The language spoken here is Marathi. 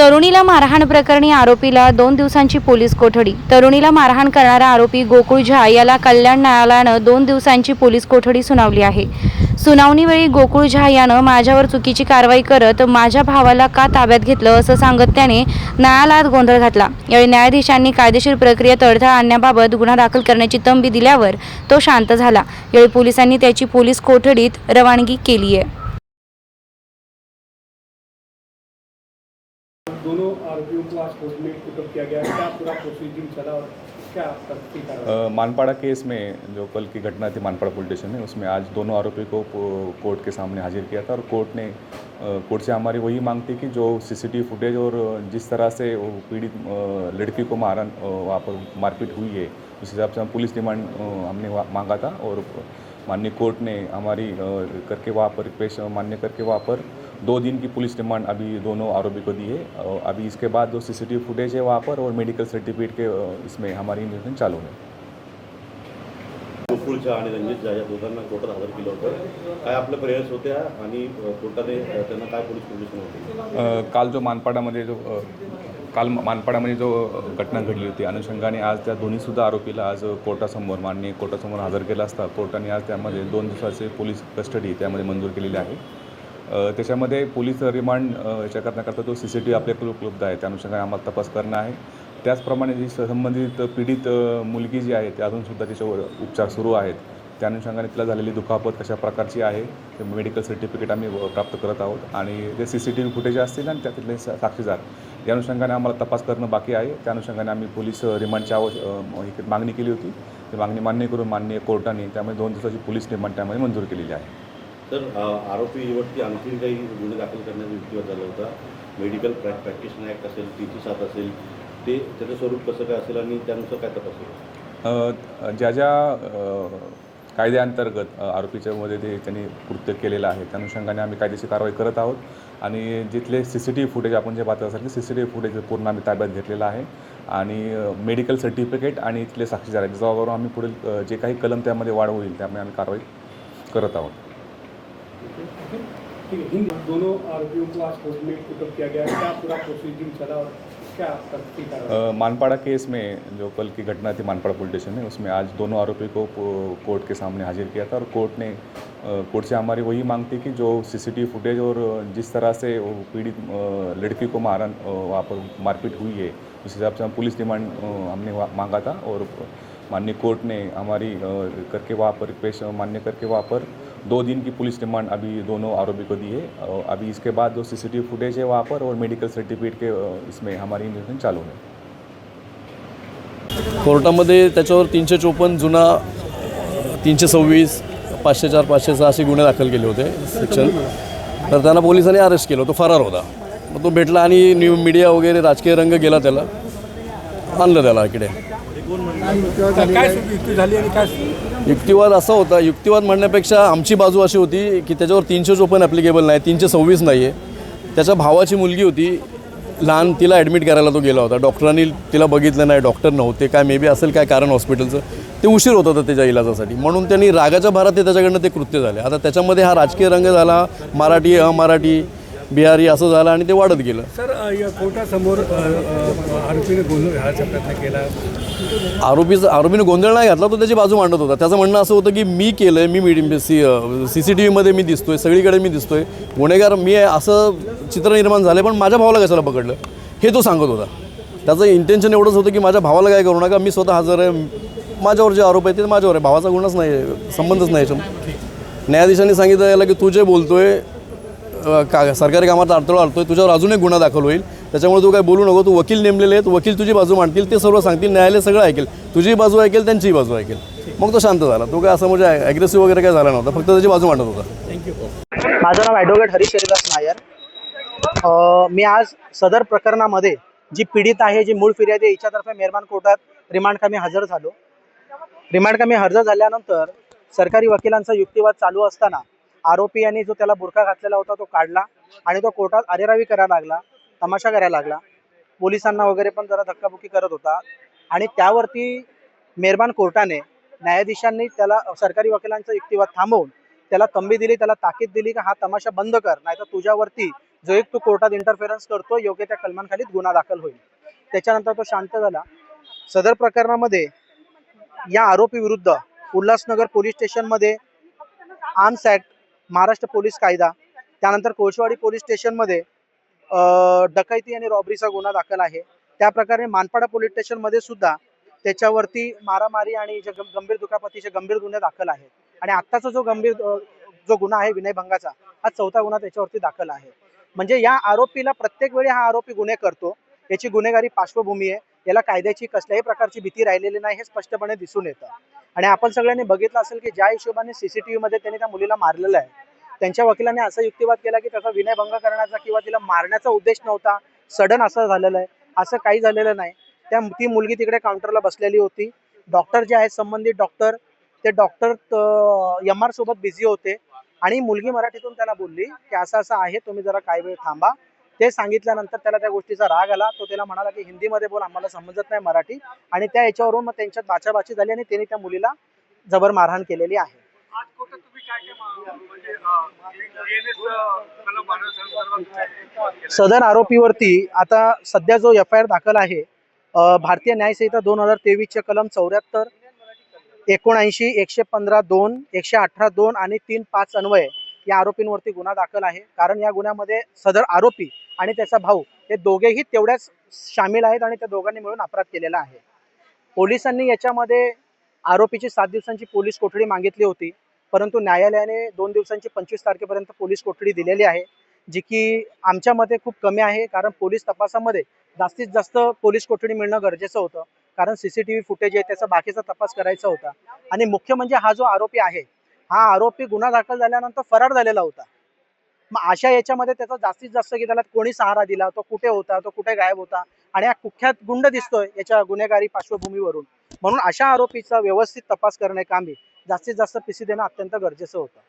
तरुणीला मारहाण प्रकरणी आरोपीला दोन दिवसांची पोलीस कोठडी. तरुणीला मारहाण करणारा आरोपी गोकुळ झा याला कल्याण न्यायालयानं दोन दिवसांची पोलीस कोठडी सुनावली आहे. सुनावणीवेळी गोकुळ झा यानं माझ्यावर चुकीची कारवाई करत माझ्या भावाला का ताब्यात घेतलं असं सांगत त्याने न्यायालयात गोंधळ घातला. यावेळी न्यायाधीशांनी कायदेशीर प्रक्रियेत अडथळा आणण्याबाबत गुन्हा दाखल करण्याची तंबी दिल्यावर तो शांत झाला. यावेळी पोलिसांनी त्याची पोलीस कोठडीत रवानगी केली आहे दोनों आरोपियों को आज कोर्ट में पुटअप किया गया क्या पूरा चला और क्या मानपाड़ा केस में जो कल की घटना थी मानपाड़ा पुलिस स्टेशन में उसमें आज दोनों आरोपी को कोर्ट के सामने हाजिर किया था और कोर्ट ने कोर्ट से हमारी वही मांग थी कि जो सीसीटीवी फुटेज और जिस तरह से वो पीड़ित लड़की को मारन वहाँ पर मारपीट हुई है उस हिसाब से हम पुलिस रिमांड अ, हमने मांगा था और माननीय कोर्ट ने हमारी करके वहाँ पर पेश मान्य करके वहाँ पर दो दिन की पुलिस रिमांड अभी दोनों आरोपी को दी है। और अभी इसके बाद जो सीसीटीवी फुटेज है वहाँ पर और मेडिकल सर्टिफिकेट के इसमें हमारी इन्वेस्टिगेशन चालू है। गोकुळ झा आणि रणजित झा या दोघांना कोर्टात हजर केलं होतं. काय आपले प्रेयर्स होत्या आणि कोर्टाने त्यांना काय पोलीस कंडिशन होती? काल जो मानपाडामध्ये जो काल मानपाडामध्ये जो घटना घडली होती अनुषंगाने आज त्या दोन्हीसुद्धा आरोपीला आज कोर्टासमोर माननीय कोर्टासमोर हजर केला असता. कोर्टाने आज त्यामध्ये दोन दिवसाचे पोलीस कस्टडी त्यामध्ये मंजूर केलेली आहे. त्याच्यामध्ये पोलीस रिमांड याच्या करण्याकरता तो सी सी टी व्ही आपल्याकडे उपलब्ध आहे. त्या अनुषंगाने आम्हाला तपास करणं आहे. त्याचप्रमाणे जी संबंधित पीडित मुलगी जी आहे ती अजूनसुद्धा तिच्यावर उपचार सुरू आहेत. त्या अनुषंगाने तिला झालेली दुखापत कशा प्रकारची आहे ते मेडिकल सर्टिफिकेट आम्ही प्राप्त करत आहोत. आणि जे C C T V footage असतील आणि त्यातले साक्षीदार. या अनुषंगाने आम्हाला तपास करणं बाकी आहे. त्या अनुषंगाने आम्ही पोलीस रिमांडची आव मागणी केली होती. ती मागणी मान्य करून माननीय कोर्टाने त्यामुळे दोन दिवसाची पोलीस रिमांड त्यामध्ये मंजूर केलेली आहे. तर आरोपी आरोपीवरती आणखी काही गुन्हे दाखल करण्याचा युक्तिवाद झाला होता. मेडिकल प्रॅ प्रॅक्टिशनर ॲक्ट असेल तीनशे सात असेल ते त्याचं स्वरूप कसं काय असेल आणि त्यानुसार काय तपास ज्या ज्या कायद्याअंतर्गत आरोपीच्यामध्ये ते त्यांनी कृत्य केलेलं आहे त्या अनुषंगाने आम्ही कायदेशीर कारवाई करत आहोत. आणि जिथले C C T V footage आपण जे पाहत असाल की C C T V footage पूर्ण आम्ही ताब्यात घेतलेलं आहे. आणि मेडिकल सर्टिफिकेट आणि इथले साक्षीदार आहेत. आम्ही पुढील जे काही कलम त्यामध्ये वाढ होईल त्यामुळे आम्ही कारवाई करत आहोत. ठीक है, हिंदी दोनों आरोपियों को आज कोर्ट में पुटअप किया गया क्या पूरा प्रोसीजर चला और क्या मानपाड़ा केस में जो कल की घटना थी, मानपाड़ा पुलिस स्टेशन में, उसमें आज दोनों आरोपी को कोर्ट के सामने हाजिर किया था और कोर्ट ने कोर्ट से हमारी वही मांग थी कि जो सीसीटीवी फुटेज और जिस तरह से पीड़ित लड़की को मारन वहाँ पर मारपीट हुई है, उस हिसाब से हम पुलिस रिमांड हमने मांगा था और माननीय कोर्ट ने हमारी करके वहाँ पर, पेश, मान्य करके वहाँ पर दो दिन की पुलिस रिमांड अभी दोनों आरोपी को दी है और अभी इसके बाद जो सीसीटीवी फुटेज है वहाँ पर और मेडिकल सर्टिफिकेट के इसमें हमारी इन्वेस्टिगेशन चालू है। कोर्टामध्ये त्याच्यावर तीनशे चोपन्न जुना तीनशे सव्वीस पाचशे चार पाचशे सहा असे गुन्हे दाखल केले होते सेक्शन. तर त्यांना पोलिसांनी अरेस्ट केलं तो फरार होता. मग तो भेटला आणि न्यू मीडिया वगैरे राजकीय रंग गेला त्याला आणलं त्याला इकडे. युक्तिवाद असा होता युक्तिवाद म्हणण्यापेक्षा आमची बाजू अशी होती की त्याच्यावर तीनशे चोपन्न ॲप्लिकेबल नाही तीनशे सव्वीस नाही आहे त्याच्या भावाची मुलगी होती लहान तिला ॲडमिट करायला तो गेला होता. डॉक्टरांनी तिला बघितलं नाही डॉक्टर नव्हते काय मे बी असेल काय कारण हॉस्पिटलचं ते उशीर होत होतं त्याच्या इलाजासाठी. म्हणून त्यांनी रागाच्या भारात ते त्याच्याकडनं ते कृत्य झाले. आता त्याच्यामध्ये हा राजकीय रंग झाला मराठी अमराठी बिहारी असं झालं आणि ते वाढत गेलं. सर या कोर्टासमोर आरोपीने गोंधळ घालायचा प्रयत्न केला. आरोपीचं आरोपीने गोंधळ नाही घातला तो त्याची बाजू मांडत होता. त्याचं म्हणणं असं होतं की मी केलं आहे मी medium C C C T व्हीमध्ये मी दिसतोय सगळीकडे मी दिसतोय. गुन्हेगार मी आहे असं चित्र निर्माण झालं पण माझ्या भावाला कशाला पकडलं? हे तो सांगत होता. त्याचं इंटेन्शन एवढंच होतं की माझ्या भावाला काय करू नका मी स्वतः हजर आहे. माझ्यावर जे आरोप आहे ते माझ्यावर आहे. भावाचा गुन्हाच नाही संबंधच नाही याच्यात. न्यायाधीशांनी सांगितलं याला की तू जे बोलतोय का सरकारी कामात अडथळा आणतोय तुझ्यावर अजून एक गुन्हा दाखल होईल. त्याच्यामुळे तू काय बोलू नको तू वकील नेमलेले आहेत वकील तुझी बाजू मांडतील ते सर्व सांगतील न्यायालय सगळं ऐकेल. तुझी बाजू ऐकेल त्यांचीही बाजू ऐकेल. मग तो शांत झाला. तो काय असं म्हणजे ॲग्रेसिव्ह वगैरे काय झाला नव्हता फक्त त्याची बाजू मांडत होता. माझं नाव ॲडव्होकेट हरीश हरिदास नायर. अ, मी आज सदर प्रकरणामध्ये जी पीडित आहे जी मूळ फिर्यादी आहे हिच्यातर्फे मेहरबान कोर्टात रिमांड कामी हजर झालो. रिमांड कामी हजर झाल्यानंतर सरकारी वकिलांचा युक्तिवाद चालू असताना आरोपी यांनी जो त्याला बुरखा घातलेला होता तो काढला आणि तो कोर्टात अरेरावी करायला लागला तमाशा करायला लागला. पोलिसांना वगैरे पण जरा धक्काबुक्की करत होता आणि त्यावरती मेहरबान कोर्टाने न्यायाधीशांनी त्याला सरकारी वकिलांचा युक्तिवाद थांबवून त्याला तंबी दिली त्याला ताकीद दिली की हा तमाशा बंद कर नाहीतर तुझ्यावरती जो एक तू कोर्टात इंटरफेरन्स करतो योग्य त्या कलमांखालीच गुन्हा दाखल होईल. त्याच्यानंतर तो शांत झाला. सदर प्रकरणामध्ये या आरोपी विरुद्ध उल्हासनगर पोलीस स्टेशनमध्ये आर्म्स ॲक्ट महाराष्ट्र पोलीस कायदा त्यानंतर कोळशेवाडी पोलीस स्टेशनमध्ये डकैती आणि रॉबरीचा गुन्हा दाखल आहे. त्याप्रकारे मानपाडा पोलीस स्टेशनमध्ये सुद्धा त्याच्यावरती मारामारी आणि जे गं- गंभीर दुखापतीचे गंभीर गुन्हे दाखल आहेत. आणि आत्ताचा जो गंभीर जो गुन्हा आहे विनयभंगाचा हा चौथा गुन्हा त्याच्यावरती दाखल आहे. म्हणजे या आरोपीला प्रत्येक वेळी हा आरोपी गुन्हे करतो. याची गुन्हेगारी पार्श्वभूमी आहे. याला कायद्याची कसल्याही प्रकारची भीती राहिलेली नाही हे स्पष्टपणे दिसून येतं. आणि आपण सगळ्यांनी बघितलं असेल की ज्या हिशोबाने सीसीटीव्ही मध्ये त्यांनी त्या मुलीला मारलेलं आहे त्यांच्या वकिलांनी असा युक्तिवाद केला की त्याचा विनयभंग करण्याचा किंवा तिला मारण्याचा उद्देश नव्हता सडन असं झालेलं आहे असं काही झालेलं नाही. त्या ती मुलगी तिकडे काउंटरला बसलेली होती. डॉक्टर जे आहेत संबंधित डॉक्टर ते डॉक्टर एम आर सोबत बिझी होते. आणि मुलगी मराठीतून त्याला बोलली की असं असं आहे तुम्ही जरा काही वेळ थांबा. ते सांगितल्यानंतर त्याला त्या गोष्टीचा राग आला. तो त्याला म्हणाला की हिंदीमध्ये बोल आम्हाला समजत नाही मराठी. आणि त्या याच्यावरून मग त्यांच्यात बाचाबाची झाली आणि त्यांनी त्या मुलीला जबर मारहाण केलेली आहे. म्हणजे सदर आरोपीवरती आता सध्या जो एफ आय आर दाखल आहे भारतीय न्यायसंहिता दोन हजार तेवीसचे कलम चौऱ्याहत्तर एकोणऐंशी एकशे पंधरा दोन एकशे अठरा दोन आणि तीन पाच अन्वये या आरोपींवरती गुन्हा दाखल आहे. कारण या गुन्ह्यामध्ये सदर आरोपी आणि त्याचा भाऊ हे दोघेही तेवढ्याच सामील आहेत आणि त्या दोघांनी मिळून अपराध केलेला आहे. पोलिसांनी याच्यामध्ये आरोपीची सात दिवसांची पोलीस कोठडी मागितली होती परंतु न्यायालयाने दोन दिवसांची पंचवीस तारखेपर्यंत पोलीस कोठडी दिलेली आहे जी की आमच्या मते खूप कमी आहे कारण पोलीस तपासामध्ये जास्तीत जास्त पोलीस कोठडी मिळणं गरजेचं होतं कारण C C T V footage आहे त्याचा बाकीचा तपास करायचा होता. आणि मुख्य म्हणजे हा जो आरोपी आहे हा आरोपी गुन्हा दाखल झाल्यानंतर फरार झालेला होता. मग अशा याच्यामध्ये त्याचा जास्तीत जास्त की त्याला कोणी सहारा दिला तो कुठे होता तो कुठे गायब होता आणि हा कुख्यात गुंड दिसतोय याच्या गुन्हेगारी पार्श्वभूमीवरून. म्हणून अशा आरोपीचा व्यवस्थित तपास करणे कामी जास्तीत जास्त पीसी देणं अत्यंत गरजेचं होतं.